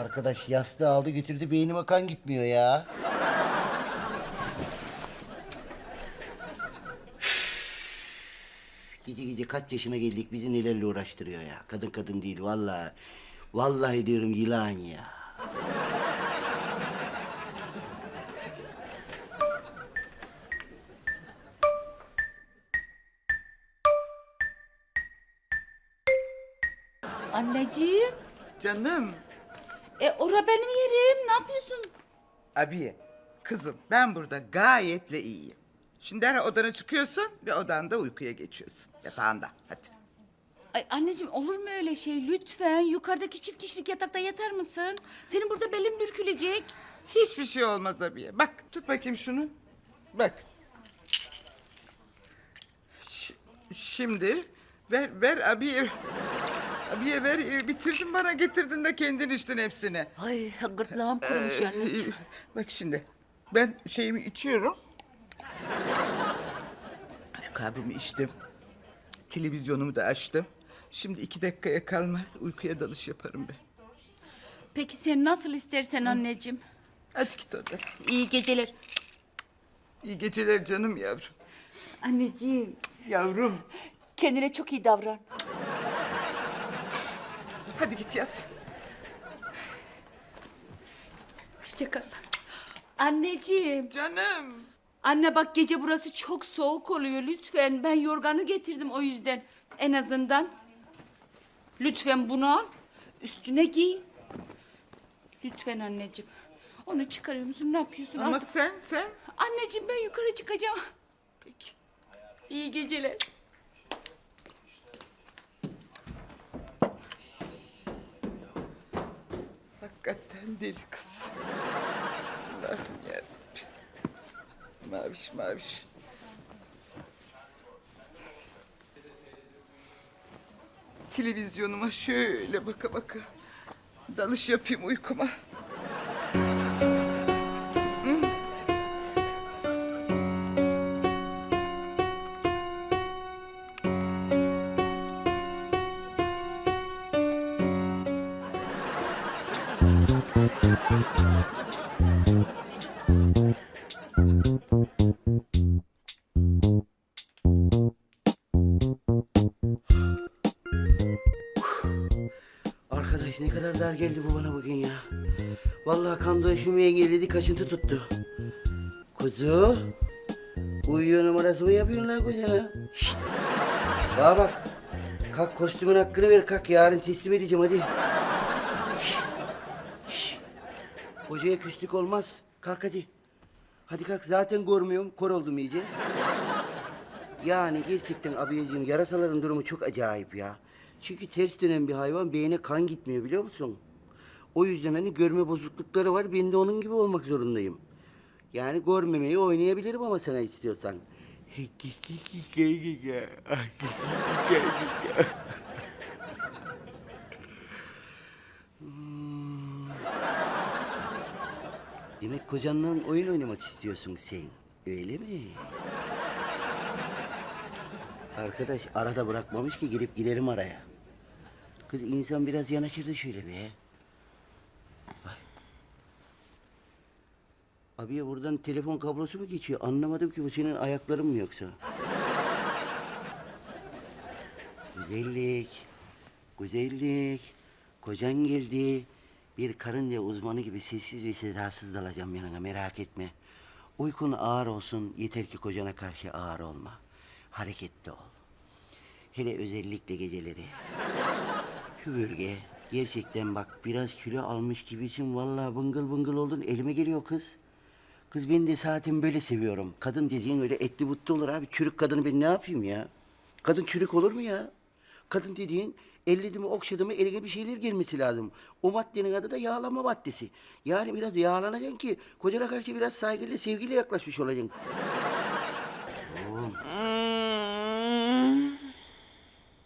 Arkadaş yastığı aldı götürdü beynime kan gitmiyor ya. Gece gece kaç yaşına geldik bizi nelerle uğraştırıyor ya. Kadın kadın değil vallahi. Vallahi diyorum yılan ya. Anneciğim. Canım. E ora benim yerim. Ne yapıyorsun? Abi, kızım ben burada gayetle iyiyim. Şimdi her odana çıkıyorsun ve odanda uykuya geçiyorsun. Yatağında hadi. Ay anneciğim olur mu öyle şey? Lütfen yukarıdaki çift kişilik yatakta yatar mısın? Senin burada belin bürkülecek. Hiçbir şey olmaz abiye. Bak tut bakayım şunu. Bak. Ş- şimdi ver ver abiye. Abiye ver e, bitirdin bana getirdin de kendin içtin hepsini. Ay gırtlağım kurumuş Ee, anneciğim. Bak şimdi ben şeyimi içiyorum. Kahvemi içtim. Televizyonumu da açtım. Şimdi iki dakikaya kalmaz uykuya dalış yaparım ben. Peki sen nasıl istersen anneciğim. Hadi git odana. İyi geceler. İyi geceler canım yavrum. Anneciğim. Yavrum. Kendine çok iyi davran. Hadi git yat. Hoşça kal. Anneciğim. Canım. Anne bak gece burası çok soğuk oluyor lütfen. Ben yorganı getirdim o yüzden. En azından. Lütfen bunu al. Üstüne giy. Lütfen anneciğim. Onu çıkarıyor musun? Ne yapıyorsun? Ama Artık- sen sen. Anneciğim ben yukarı çıkacağım. Peki. İyi geceler. Hakikaten deli kız. Allah'ım yarabbim. Maviş maviş. Televizyonuma şöyle baka baka dalış yapayım uykuma. Vallahi kan dolaşımı engelledi kaçıntı tuttu. Kuzu. Uyuyor numarası mı yapıyorsun lan kocana? Şşt. Bana bak. Kalk kostümün hakkını ver kalk yarın teslim edeceğim hadi. Şşt. Şşt. Kocaya küslük olmaz. Kalk hadi. Hadi kalk zaten görmüyorum. Kor oldum iyice. Yani gerçekten abiyeciğim yarasaların durumu çok acayip ya. Çünkü ters dönen bir hayvan beyne kan gitmiyor biliyor musun? O yüzden hani görme bozuklukları var. Ben de onun gibi olmak zorundayım. Yani görmemeyi oynayabilirim ama sana istiyorsan. Hmm. Demek kocanla oyun oynamak istiyorsun sen. Öyle mi? Arkadaş arada bırakmamış ki girip girelim araya. Kız insan biraz yanaşırdı şöyle be. Abiye buradan telefon kablosu mu geçiyor? Anlamadım ki bu senin ayakların mı yoksa? Güzellik, güzellik. Kocan geldi. Bir karınca uzmanı gibi sessiz ve sedasız dalacağım yanına merak etme. Uykun ağır olsun yeter ki kocana karşı ağır olma. Hareketli ol. Hele özellikle geceleri. Şu bölge gerçekten bak biraz kilo almış gibisin. Vallahi bıngıl bıngıl oldun elime geliyor kız. Kız ben de zaten böyle seviyorum. Kadın dediğin öyle etli butlu olur abi. Çürük kadını ben ne yapayım ya? Kadın çürük olur mu ya? Kadın dediğin elledi mi okşadı mı eline bir şeyler gelmesi lazım. O maddenin adı da yağlama maddesi. Yani biraz yağlanacaksın ki kocana karşı biraz saygıyla sevgiyle yaklaşmış olacaksın. Oğlum.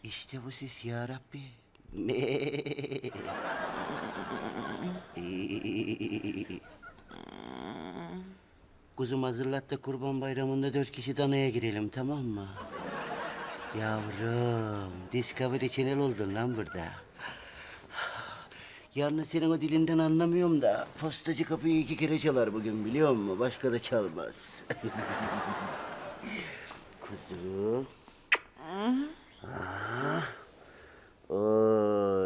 İşte bu ses ya Rabbi. Kuzum hazırlat da kurban bayramında dört kişi danaya girelim tamam mı? Yavrum, Discovery Channel oldun lan burada. Yalnız senin o dilinden anlamıyorum da postacı kapıyı iki kere çalar bugün biliyor musun? Başka da çalmaz. Kuzu. Ah.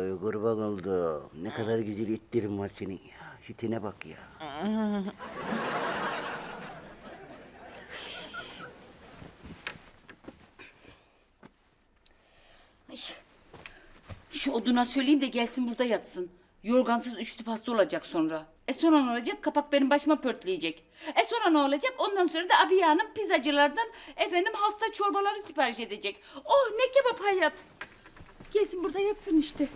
Oy kurban oldu. Ne kadar güzel etlerin var senin ya. Şu bak ya. Şu oduna söyleyeyim de gelsin burada yatsın. Yorgansız üçlü pasta olacak sonra. E sonra ne olacak? Kapak benim başıma pörtleyecek. E sonra ne olacak? Ondan sonra da Abiye Hanım pizzacılardan efendim hasta çorbaları sipariş edecek. Oh ne kebap hayat. Gelsin burada yatsın işte.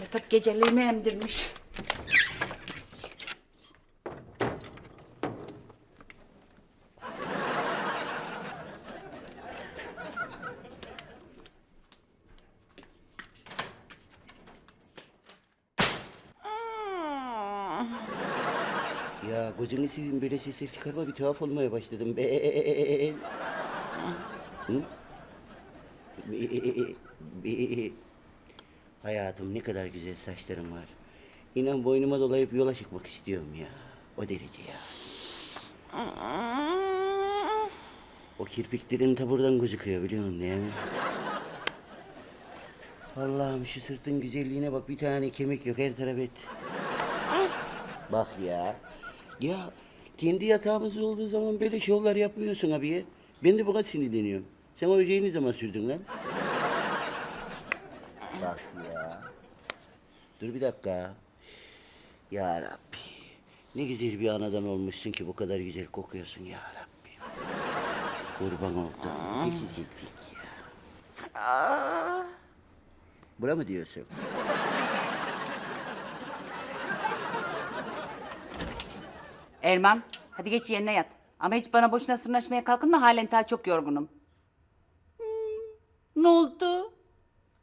Yatak geceliğimi emdirmiş. Ya gözünü seveyim böyle sesler çıkarma bir tuhaf olmaya başladım ben. Hı? Hayatım ne kadar güzel saçlarım var. İnan boynuma dolayıp yola çıkmak istiyorum ya. O derece ya. O kirpiklerin ta buradan gözüküyor biliyor musun değil mi? Allah'ım şu sırtın güzelliğine bak bir tane kemik yok her taraf et. Bak ya. Ya kendi yatağımız olduğu zaman böyle şovlar yapmıyorsun abiye. Ben de buna sinirleniyorum. Sen o öceği ne zaman sürdün lan? Bak ya. Dur bir dakika. Ya Rabbi. Ne güzel bir anadan olmuşsun ki bu kadar güzel kokuyorsun ya Rabbi. Kurban oldum. Ne güzellik ya. Bura mı diyorsun? Erman hadi geç yerine yat. Ama hiç bana boşuna sırnaşmaya kalkınma halen daha çok yorgunum. Ne oldu?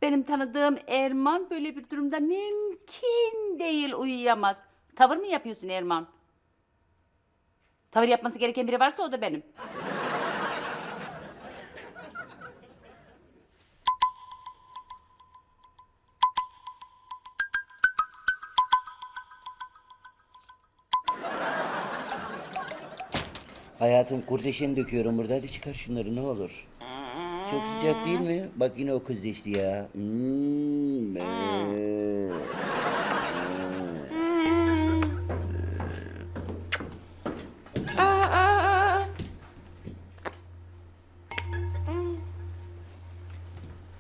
Benim tanıdığım Erman böyle bir durumda mümkün değil uyuyamaz. Tavır mı yapıyorsun Erman? Tavır yapması gereken biri varsa o da benim. Hayatım kurdeşeni döküyorum burada. Hadi çıkar şunları ne olur. Çok sıcak değil mi? Bak yine o kız değişti ya. Hmm, ee.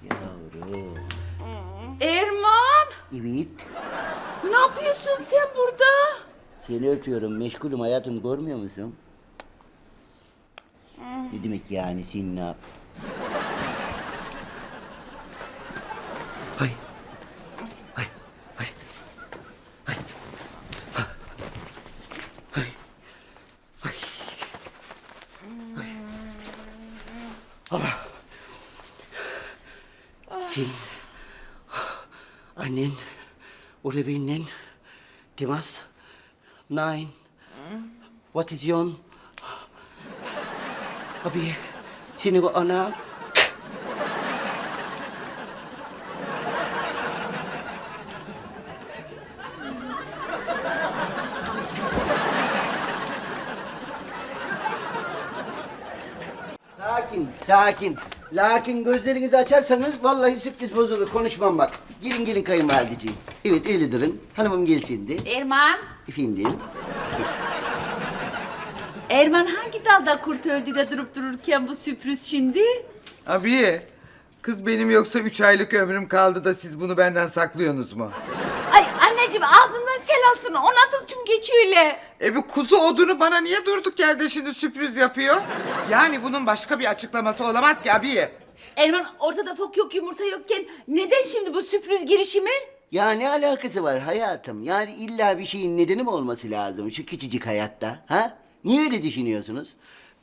Yavrum. Erman Evet. ne yapıyorsun sen burada? Seni öpüyorum. Meşgulüm hayatım. Görmüyor musun? Ne demek yani sen ne yap? Benimle temas, nine, your, abi, seni bu ana, Sakin, sakin. Lakin gözlerinizi açarsanız vallahi sürpriz bozulur. Konuşmam bak. Gelin gelin kayınvalideciğim. Evet öyle durun. Hanımım gelsin de. Erman. Efendim. Erman hangi dalda kurt öldü de durup dururken bu sürpriz şimdi? Abiye, kız benim yoksa üç aylık ömrüm kaldı da siz bunu benden saklıyorsunuz mu? Ay anneciğim ağzından sel alsın. O nasıl tüm geçiyor öyle? E bu kuzu odunu bana niye durduk yerde şimdi sürpriz yapıyor? Yani bunun başka bir açıklaması olamaz ki abiye. Erman ortada fok yok yumurta yokken neden şimdi bu sürpriz girişimi? Ya ne alakası var hayatım? Yani illa bir şeyin nedeni mi olması lazım şu küçücük hayatta? Ha? Niye öyle düşünüyorsunuz?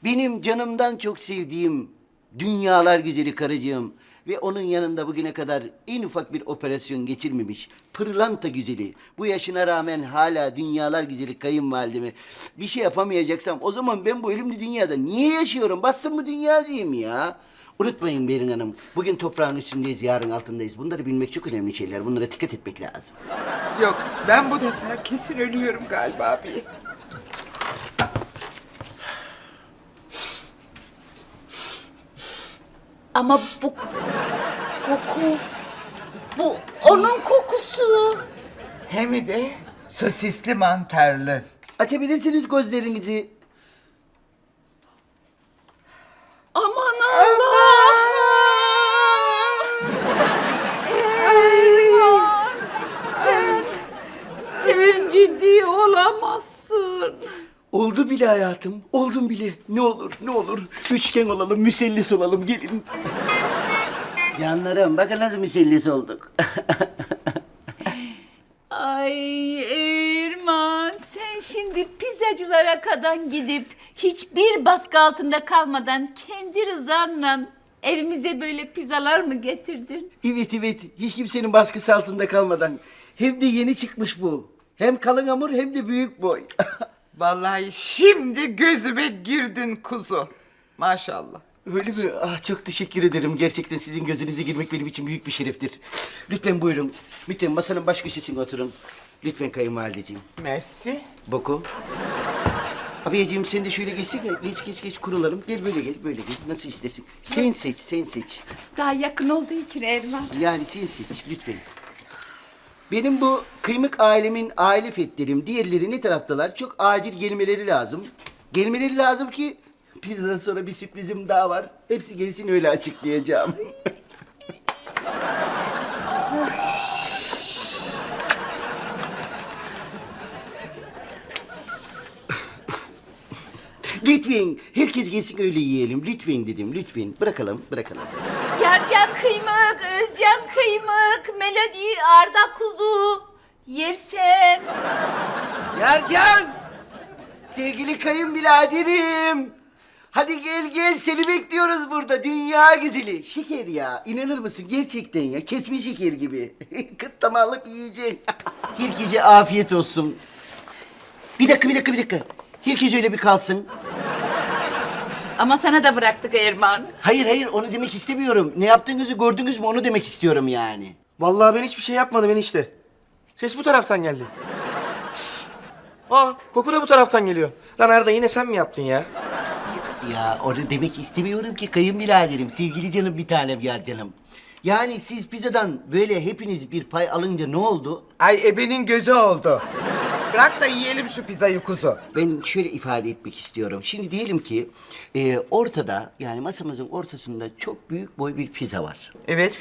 Benim canımdan çok sevdiğim dünyalar güzeli karıcığım ve onun yanında bugüne kadar en ufak bir operasyon geçirmemiş pırlanta güzeli. Bu yaşına rağmen hala dünyalar güzeli kayınvalidemi bir şey yapamayacaksam o zaman ben bu ölümlü dünyada niye yaşıyorum? Bassın mı dünya diyeyim ya? Unutmayın Berin Hanım, bugün toprağın üstündeyiz, yarın altındayız. Bunları bilmek çok önemli şeyler. Bunlara dikkat etmek lazım. Yok ben bu defa kesin ölüyorum galiba abi. Ama bu koku, bu onun kokusu. Hem de sosisli mantarlı. Açabilirsiniz gözlerinizi. Aman Allah! Erman, sen, sen ciddi olamazsın. Oldu bile hayatım, oldum bile. Ne olur, ne olur. Üçgen olalım, müsellis olalım, gelin. Canlarım, bakın nasıl müsellis olduk. Ay Erman, sen şimdi pizzacılara kadar gidip hiçbir baskı altında kalmadan kendi rızanla evimize böyle pizzalar mı getirdin? evet evet, hiç kimsenin baskısı altında kalmadan. Hem de yeni çıkmış bu. Hem kalın hamur hem de büyük boy. Vallahi şimdi gözüme girdin kuzu. Maşallah. Öyle mi? Ah, çok teşekkür ederim. Gerçekten sizin gözünüze girmek benim için büyük bir şereftir. Lütfen buyurun. Lütfen masanın baş köşesine oturun. Lütfen kayınvalideciğim. Mersi. Boku. Abiyeciğim sen de şöyle geçsene. Geç geç geç kurulalım. Gel böyle gel böyle gel. Nasıl istersin? Sen seç sen seç. Daha yakın olduğu için Erman. Yani sen seç lütfen. Benim bu kıymık ailemin aile fertlerim, diğerleri ne taraftalar? Çok acil gelmeleri lazım. Gelmeleri lazım ki pizzadan sonra bir sürprizim daha var. Hepsi gelsin öyle açıklayacağım. lütfen herkes gelsin öyle yiyelim. Lütfen dedim lütfen. Bırakalım bırakalım. Yarcan kıymık, Özcan kıymık, Melodi, Arda kuzu. Yersem. Yarcan! Sevgili kayınbiraderim. Hadi gel gel seni bekliyoruz burada dünya güzeli. Şeker ya inanır mısın gerçekten ya kesme şeker gibi. Kıtlama alıp yiyeceğim. Herkese afiyet olsun. Bir dakika bir dakika bir dakika. Herkes öyle bir kalsın. Ama sana da bıraktık Erman. Hayır hayır onu demek istemiyorum. Ne yaptığınızı gördünüz mü onu demek istiyorum yani. Vallahi ben hiçbir şey yapmadım enişte. Ses bu taraftan geldi. Aa, koku da bu taraftan geliyor. Lan Arda yine sen mi yaptın ya? Ya onu demek istemiyorum ki kayınbiraderim, sevgili canım bir tanem yar canım. Yani siz pizzadan böyle hepiniz bir pay alınca ne oldu? Ay ebenin gözü oldu. Bırak da yiyelim şu pizzayı kuzu. Ben şöyle ifade etmek istiyorum. Şimdi diyelim ki e, ortada yani masamızın ortasında çok büyük boy bir pizza var. Evet.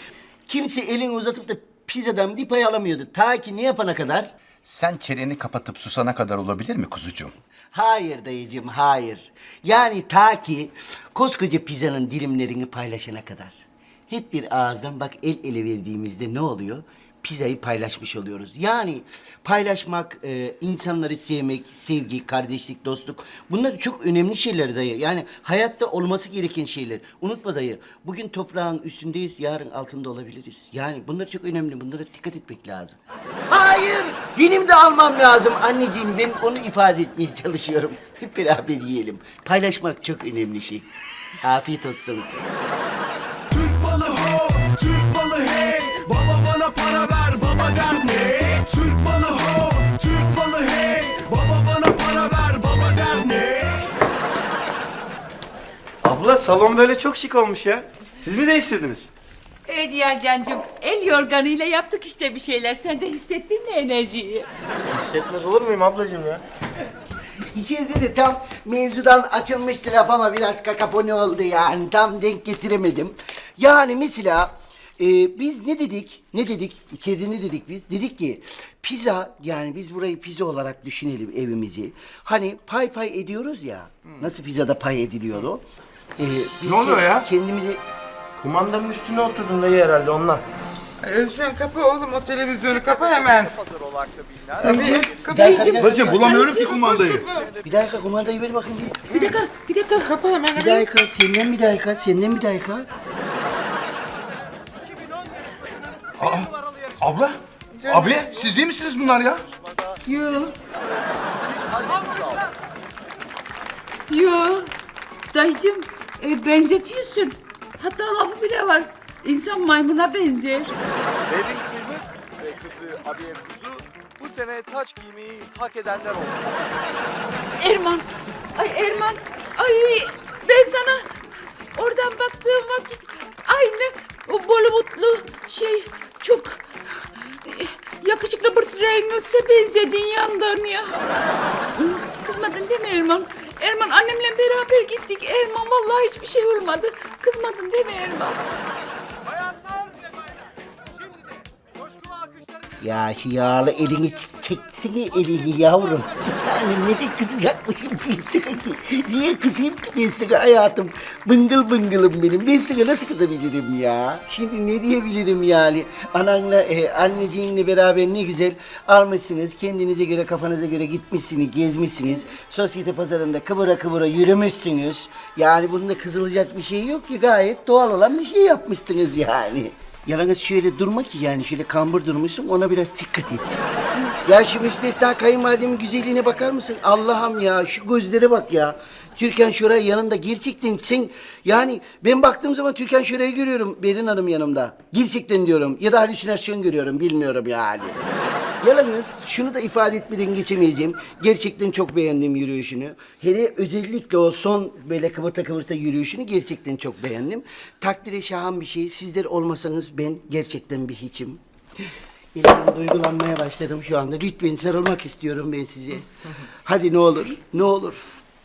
Kimse elini uzatıp da pizzadan bir pay alamıyordu. Ta ki ne yapana kadar? Sen çeneni kapatıp susana kadar olabilir mi kuzucuğum? Hayır dayıcığım, hayır. Yani ta ki koskoca pizzanın dilimlerini paylaşana kadar. Hep bir ağızdan bak el ele verdiğimizde ne oluyor? Pizzayı paylaşmış oluyoruz. Yani paylaşmak, e, insanları sevmek, sevgi, kardeşlik, dostluk bunlar çok önemli şeyler dayı. Yani hayatta olması gereken şeyler. Unutma dayı, bugün toprağın üstündeyiz, yarın altında olabiliriz. Yani bunlar çok önemli, bunlara dikkat etmek lazım. Hayır, benim de almam lazım anneciğim. Ben onu ifade etmeye çalışıyorum. Hep beraber yiyelim. Paylaşmak çok önemli şey. Afiyet olsun. Salon böyle çok şık olmuş ya. Siz mi değiştirdiniz? Evet Yarcancığım, el yorganıyla yaptık işte bir şeyler. Sen de hissettin mi enerjiyi? Hissetmez olur muyum ablacığım ya? İçeride de tam mevzudan açılmıştı laf ama biraz kakaponi oldu yani. Tam denk getiremedim. Yani mesela e, biz ne dedik? Ne dedik? İçeride ne dedik biz? Dedik ki pizza yani biz burayı pizza olarak düşünelim evimizi. Hani pay pay ediyoruz ya. Nasıl pizzada pay ediliyordu? E, biz Ne oluyor ke- ya? Kendimizi Kumandanın üstüne oturdun dayı herhalde ondan. Özcan kapa oğlum o televizyonu kapa hemen. Tabii. Kapa. Dayıcım, Bacım bulamıyorum ki kumandayı. Bir dakika kumandayı ver bakayım bir. Bir dakika, bir dakika. Kapa hemen Bir hemen. dakika, senden bir dakika, senden bir dakika. Abla. Abi siz değil misiniz bunlar ya? Yok. Yo, dayıcım, e, benzetiyorsun. Hatta lafı bile var. İnsan maymuna benzer. Evin kıymık ve kızı abiye kuzu bu sene taç giymeyi hak edenler oldu. Erman. Ay Erman. Ay ben sana oradan baktığım vakit aynı o Bollywoodlu şey çok eh, yakışıklı Burt Reynolds'e benzedin yandan ya. Kızmadın değil mi Erman? Erman annemle beraber gittik. Erman vallahi hiçbir şey olmadı. Kızmadın değil mi Erman? Ya şu yağlı elini çek- çeksene elini yavrum. Tane ne de kızacakmışım sıkı ki. Niye kızayım ki sıkı hayatım? Bıngıl bıngılım benim. Ben sıkı nasıl kızabilirim ya? Şimdi ne diyebilirim yani? Ananla, e, anneciğinle beraber ne güzel almışsınız. Kendinize göre, kafanıza göre gitmişsiniz, gezmişsiniz. Sosyete pazarında kıvıra kıvıra yürümüşsünüz. Yani bunda kızılacak bir şey yok ki. Gayet doğal olan bir şey yapmışsınız yani. Yalnız şöyle durma ki yani şöyle kambur durmuşsun ona biraz dikkat et. ya şu müstesna kayınvalidemin güzelliğine bakar mısın? Allah'ım ya şu gözlere bak ya. Türkan Şoray yanında gerçekten sen yani ben baktığım zaman Türkan Şoray'ı görüyorum Berin Hanım yanımda. Gerçekten diyorum ya da halüsinasyon görüyorum bilmiyorum yani. Yalnız şunu da ifade etmeden geçemeyeceğim. Gerçekten çok beğendim yürüyüşünü. Hele özellikle o son böyle kıvırta kıvırta yürüyüşünü gerçekten çok beğendim. Takdire şahan bir şey. Sizler olmasanız ben gerçekten bir hiçim. İnanın duygulanmaya başladım şu anda. Lütfen sarılmak istiyorum ben size. Hadi ne olur, ne olur.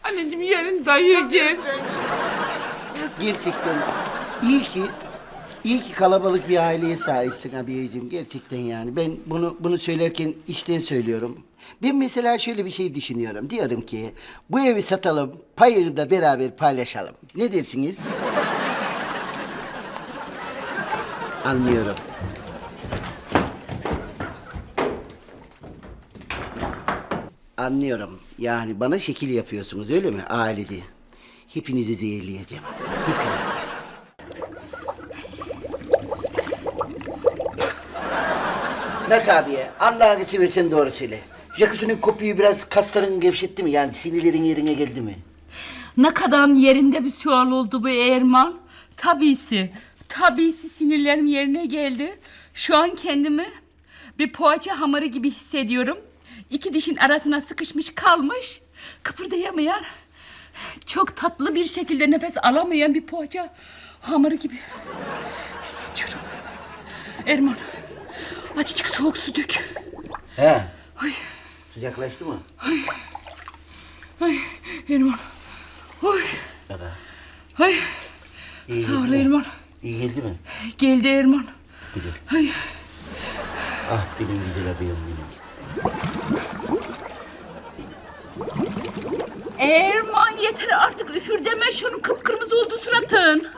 Anneciğim yarın dayı gel. Gerçekten iyi ki iyi ki kalabalık bir aileye sahipsin abiyeciğim. Gerçekten yani. Ben bunu bunu söylerken işten söylüyorum. Ben mesela şöyle bir şey düşünüyorum. Diyorum ki bu evi satalım, payını da beraber paylaşalım. Ne dersiniz? Anlıyorum. Anlıyorum. Yani bana şekil yapıyorsunuz öyle mi ailece? Hepinizi zehirleyeceğim. Hepinizi. Nasıl abiye? Allah'ını seversen doğru söyle. Jacuzzi'nin kopuyu biraz kasların gevşetti mi? Yani sinirlerin yerine geldi mi? Ne kadar yerinde bir sual oldu bu Erman. Tabisi, tabisi sinirlerim yerine geldi. Şu an kendimi bir poğaça hamuru gibi hissediyorum. İki dişin arasına sıkışmış kalmış, kıpırdayamayan, çok tatlı bir şekilde nefes alamayan bir poğaça hamuru gibi hissediyorum. Erman, azıcık soğuk su dök. He. Ay, Sıcaklaştı mı? ay Erman. Oy, Baba. ay. İyi Sağ ol mi? Erman. İyi geldi mi? Geldi Erman. Güzel. Ay. Ah benim güzel abiyim benim. Erman yeter artık üfür deme şunu kıpkırmızı oldu suratın.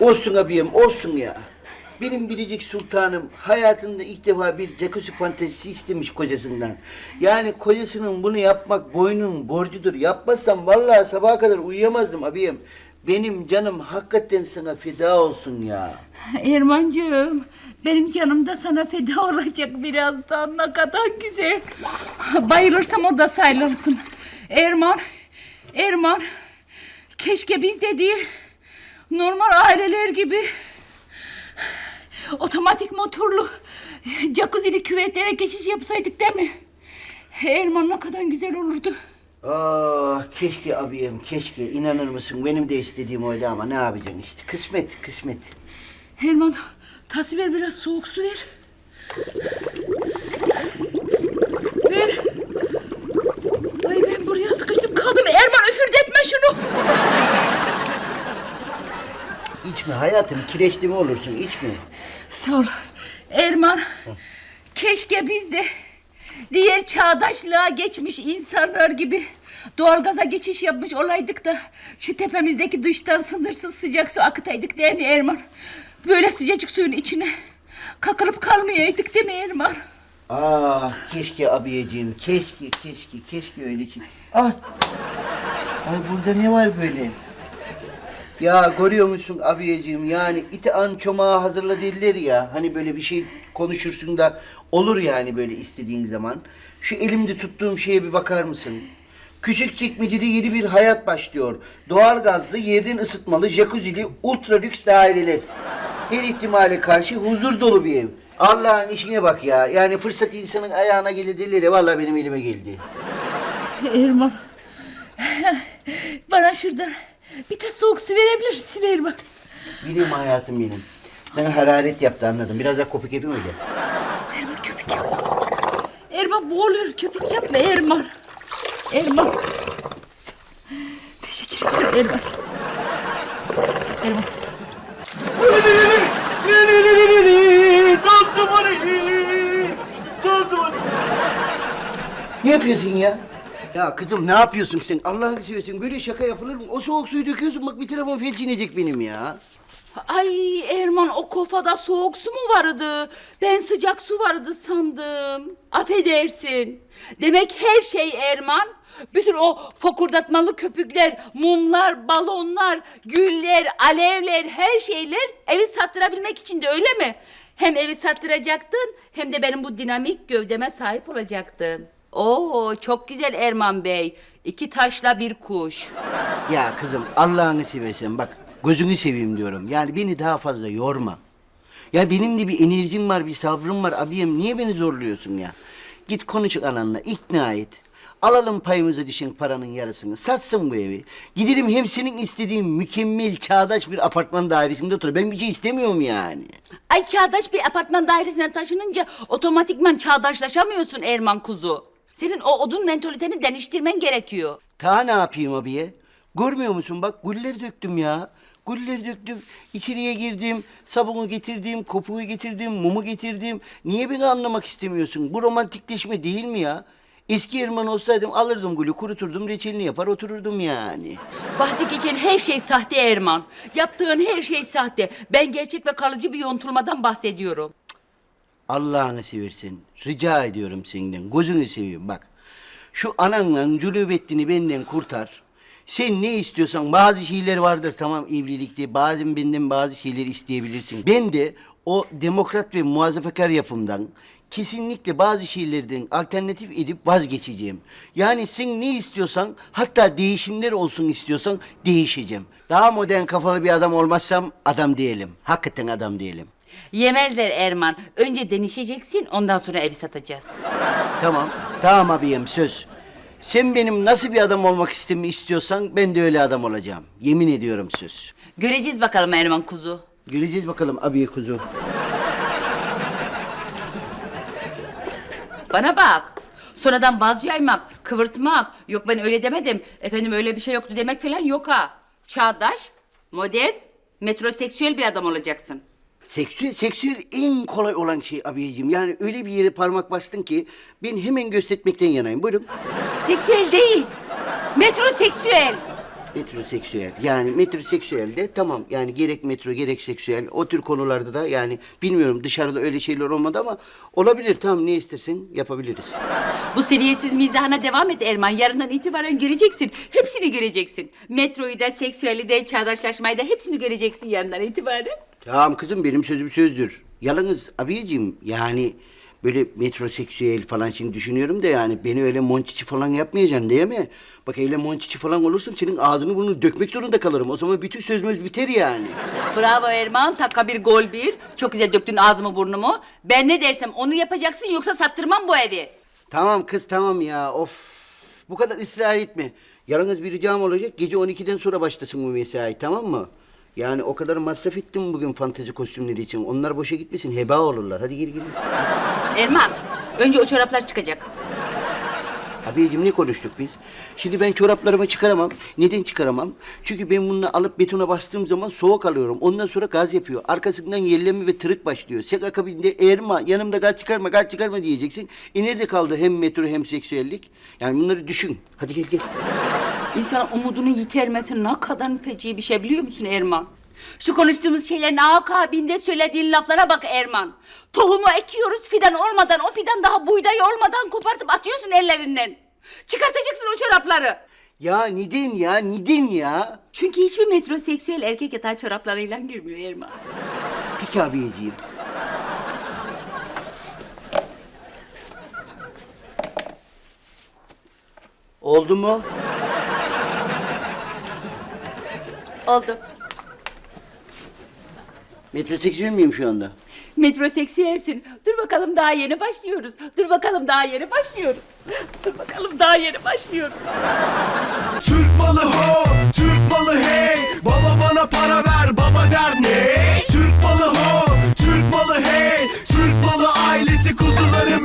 Olsun abiyim, olsun ya. Benim biricik sultanım hayatında ilk defa bir jacuzzi fantezisi istemiş kocasından. Yani kocasının bunu yapmak boynun borcudur. Yapmazsam vallahi sabaha kadar uyuyamazdım abiyim. Benim canım hakikaten sana feda olsun ya. Ermancığım benim canım da sana feda olacak birazdan ne kadar güzel. Bayılırsam o da sayılırsın. Erman, Erman keşke biz de değil normal aileler gibi otomatik motorlu jacuzzi'li küvetlere geçiş yapsaydık değil mi? Erman ne kadar güzel olurdu. Ah keşke abiyim keşke inanır mısın benim de istediğim oydu ama ne yapacaksın işte kısmet kısmet. Erman tası ver biraz soğuk su. Ver. Ay ben buraya sıkıştım kaldım. Erman üfürdetme şunu. İçme hayatım kireçli mi olursun içme. Sağ ol. Erman keşke biz de diğer çağdaşlığa geçmiş insanlar gibi doğalgaza geçiş yapmış olaydık da şu tepemizdeki duştan sınırsız sıcak su akıtaydık değil mi Erman? Böyle sıcacık suyun içine kakılıp kalmayaydık değil mi Erman? Ah keşke abiyeciğim keşke keşke keşke öyle ki. Ah. Ay burada ne var böyle? Ya görüyor musun abiyeciğim yani iti an çomağı hazırla derler ya. Hani böyle bir şey konuşursun da olur yani böyle istediğin zaman. Şu elimde tuttuğum şeye bir bakar mısın? Küçük çekmecede yeni bir hayat başlıyor. Doğal gazlı, yerden ısıtmalı, jacuzzi'li, ultra lüks daireler. Her ihtimale karşı huzur dolu bir ev. Allah'ın işine bak ya. Yani fırsat insanın ayağına gelir dilleri. Vallahi benim elime geldi. Erman. Bana şuradan bir tas soğuk su verebilir misin Erman? Benim hayatım benim. Sana hararet yaptı anladım. Biraz daha kopuk yapayım öyle. Erman köpük yapma. Erman boğuluyor köpük yapma Erman. Erman. Teşekkür ederim Erman. Erman. Ne yapıyorsun ya? Ya kızım ne yapıyorsun sen? Allah'ını seversen böyle şaka yapılır mı? O soğuk suyu döküyorsun bak bir tarafım felç inecek benim ya. Ay Erman o kofada soğuk su mu vardı? Ben sıcak su vardı sandım. Affedersin. Demek her şey Erman. Bütün o fokurdatmalı köpükler, mumlar, balonlar, güller, alevler, her şeyler evi sattırabilmek için de öyle mi? Hem evi sattıracaktın hem de benim bu dinamik gövdeme sahip olacaktın. Oo çok güzel Erman Bey. İki taşla bir kuş. Ya kızım Allah'ını seversen bak gözünü seveyim diyorum. Yani beni daha fazla yorma. Ya benim de bir enerjim var, bir sabrım var abiyim. Niye beni zorluyorsun ya? Git konuş ananla, ikna et. Alalım payımıza düşen paranın yarısını. Satsın bu evi. Gidelim hem senin istediğin mükemmel, çağdaş bir apartman dairesinde otur. Ben bir şey istemiyorum yani. Ay çağdaş bir apartman dairesine taşınınca otomatikman çağdaşlaşamıyorsun Erman kuzu. Senin o odun mentaliteni değiştirmen gerekiyor. Ta ne yapayım abiye? Görmüyor musun bak güller döktüm ya. Güller döktüm. İçeriye girdim. Sabunu getirdim. Kopuğu getirdim. Mumu getirdim. Niye beni anlamak istemiyorsun? Bu romantikleşme değil mi ya? Eski Erman olsaydım alırdım gülü kuruturdum reçelini yapar otururdum yani. Bahsi geçen her şey sahte Erman. Yaptığın her şey sahte. Ben gerçek ve kalıcı bir yontulmadan bahsediyorum. Allah'ını seversen rica ediyorum senden gözünü seveyim bak. Şu ananla cülübettini benden kurtar. Sen ne istiyorsan bazı şeyler vardır tamam evlilikte. Bazen benden bazı şeyler isteyebilirsin. Ben de o demokrat ve muhafazakar yapımdan kesinlikle bazı şeylerden alternatif edip vazgeçeceğim. Yani sen ne istiyorsan hatta değişimler olsun istiyorsan değişeceğim. Daha modern kafalı bir adam olmazsam adam değilim. Hakikaten adam değilim. Yemezler Erman. Önce denişeceksin ondan sonra evi satacağız. Tamam. Tamam abiyim söz. Sen benim nasıl bir adam olmak istemi istiyorsan ben de öyle adam olacağım. Yemin ediyorum söz. Göreceğiz bakalım Erman kuzu. Göreceğiz bakalım abiye kuzu. Bana bak. Sonradan vaz yaymak, kıvırtmak. Yok ben öyle demedim. Efendim öyle bir şey yoktu demek falan yok ha. Çağdaş, modern, metroseksüel bir adam olacaksın. Seksüel, seksüel en kolay olan şey abiyeciğim. Yani öyle bir yere parmak bastın ki ben hemen göstermekten yanayım. Buyurun. Seksüel değil. Metroseksüel. Metroseksüel. Yani metroseksüel de tamam. Yani gerek metro gerek seksüel. O tür konularda da yani bilmiyorum dışarıda öyle şeyler olmadı ama olabilir. Tamam ne istersen yapabiliriz. Bu seviyesiz mizahına devam et Erman. Yarından itibaren göreceksin. Hepsini göreceksin. Metroyu da, seksüeli de, çağdaşlaşmayı da hepsini göreceksin yarından itibaren. Tamam kızım benim sözüm sözdür. Yalnız abiyeciğim yani böyle metroseksüel falan şimdi düşünüyorum da yani beni öyle monçiçi falan yapmayacaksın değil mi? Bak öyle monçiçi falan olursam senin ağzını burnunu dökmek zorunda kalırım. O zaman bütün sözümüz biter yani. Bravo Erman. Takka bir gol bir. Çok güzel döktün ağzımı burnumu. Ben ne dersem onu yapacaksın yoksa sattırmam bu evi. Tamam kız tamam ya of. Bu kadar ısrar etme. Yalnız bir ricam olacak gece 12'den sonra başlasın bu mesai tamam mı? Yani o kadar masraf ettim bugün fantezi kostümleri için. Onlar boşa gitmesin heba olurlar. Hadi gir gir. Erman, önce o çoraplar çıkacak. Abiciğim ne konuştuk biz? Şimdi ben çoraplarımı çıkaramam. Neden çıkaramam? Çünkü ben bunu alıp betona bastığım zaman soğuk alıyorum. Ondan sonra gaz yapıyor. Arkasından yelleme ve tırık başlıyor. Sen akabinde Erma yanımda gaz çıkarma gaz çıkarma diyeceksin. E nerede kaldı hem metro hem seksüellik? Yani bunları düşün. Hadi gel gel. İnsanın umudunu yitirmesi ne kadar feci bir şey biliyor musun Erman? Şu konuştuğumuz şeylerin akabinde söylediğin laflara bak Erman. Tohumu ekiyoruz fidan olmadan, o fidan daha buğday olmadan kopartıp atıyorsun ellerinden. Çıkartacaksın o çorapları. Ya neden ya neden ya? Çünkü hiçbir metroseksüel erkek yatağa çoraplarıyla girmiyor Erman. Peki abiciğim. Oldu mu? Oldu. Metroseksüel miyim şu anda? Metroseksüelsin. Dur bakalım daha yeni başlıyoruz. Dur bakalım daha yeni başlıyoruz. Dur bakalım daha yeni başlıyoruz. Türk malı ho, Türk malı hey. Baba bana para ver, baba der ne? Türk malı ho, Türk malı hey. Türk malı ailesi kuzularım hey.